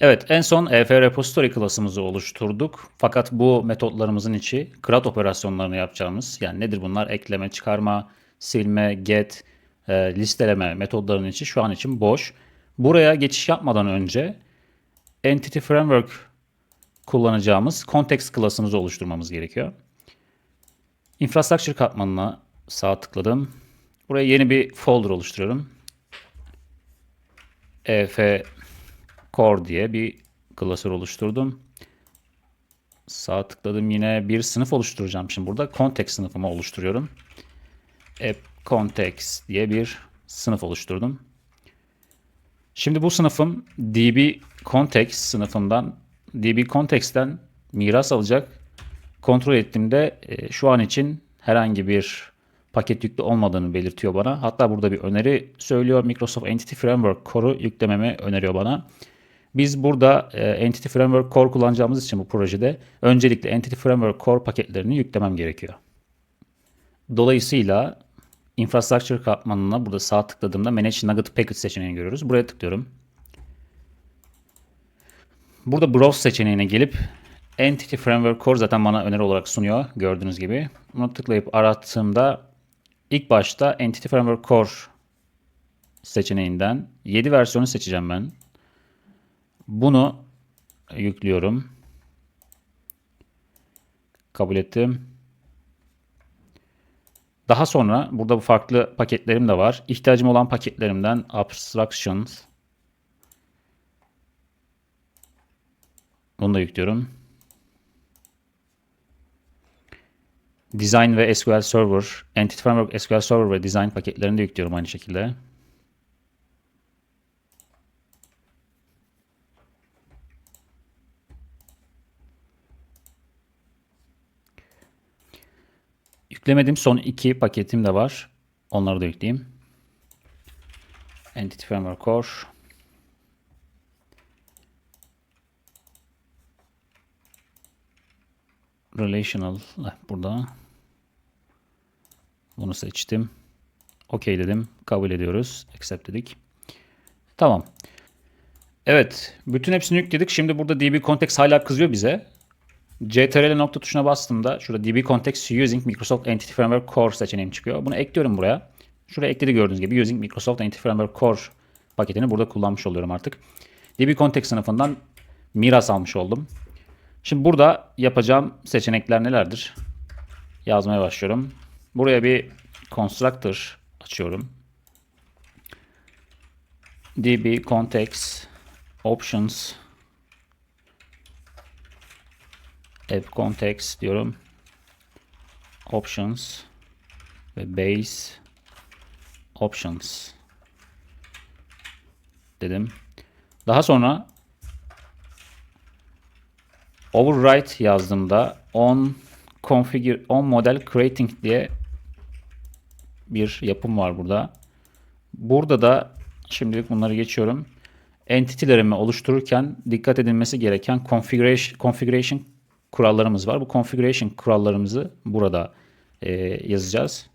Evet, en son EF repository klasımızı oluşturduk. Fakat bu metotlarımızın içi CRUD operasyonlarını yapacağımız, yani nedir bunlar? Ekleme, çıkarma, silme, get, e, listeleme metodlarının içi şu an için boş. Buraya geçiş yapmadan önce Entity Framework kullanacağımız context klasımızı oluşturmamız gerekiyor. Infrastructure katmanına sağ tıkladım. Buraya yeni bir folder oluşturuyorum. EF core diye bir klasör oluşturdum. Sağ tıkladım yine bir sınıf oluşturacağım. Şimdi burada context sınıfımı oluşturuyorum. App context diye bir sınıf oluşturdum. Şimdi bu sınıfım db context sınıfından db context'ten miras alacak. Kontrol ettiğimde e, şu an için herhangi bir paket yüklü olmadığını belirtiyor bana. Hatta burada bir öneri söylüyor. Microsoft Entity Framework Core'u yüklememi öneriyor bana. Biz burada e, Entity Framework Core kullanacağımız için bu projede öncelikle Entity Framework Core paketlerini yüklemem gerekiyor. Dolayısıyla Infrastructure katmanına burada sağ tıkladığımda Manage Nugget Package seçeneğini görüyoruz. Buraya tıklıyorum. Burada Browse seçeneğine gelip Entity Framework Core zaten bana öneri olarak sunuyor gördüğünüz gibi. Bunu tıklayıp arattığımda ilk başta Entity Framework Core seçeneğinden 7 versiyonu seçeceğim ben. Bunu yüklüyorum. Kabul ettim. Daha sonra burada bu farklı paketlerim de var. İhtiyacım olan paketlerimden Abstractions Bunu da yüklüyorum. Design ve SQL Server, Entity Framework SQL Server ve Design paketlerini de yüklüyorum aynı şekilde. Yüklemediğim son iki paketim de var. Onları da yükleyeyim. Entity Framework Core. Relational burada. Bunu seçtim. OK dedim. Kabul ediyoruz. Accept dedik. Tamam. Evet. Bütün hepsini yükledik. Şimdi burada DB Context hala kızıyor bize. CTRL nokta tuşuna bastığımda şurada DB Context Using Microsoft Entity Framework Core seçeneğim çıkıyor. Bunu ekliyorum buraya. Şuraya ekledi gördüğünüz gibi Using Microsoft Entity Framework Core paketini burada kullanmış oluyorum artık. DB Context sınıfından miras almış oldum. Şimdi burada yapacağım seçenekler nelerdir? Yazmaya başlıyorum. Buraya bir constructor açıyorum. db context options app context diyorum. Options ve base options dedim. Daha sonra overwrite yazdığımda on configure on model creating diye bir yapım var burada. Burada da şimdilik bunları geçiyorum. Entity'lerimi oluştururken dikkat edilmesi gereken configuration, configuration kurallarımız var. Bu configuration kurallarımızı burada e, yazacağız.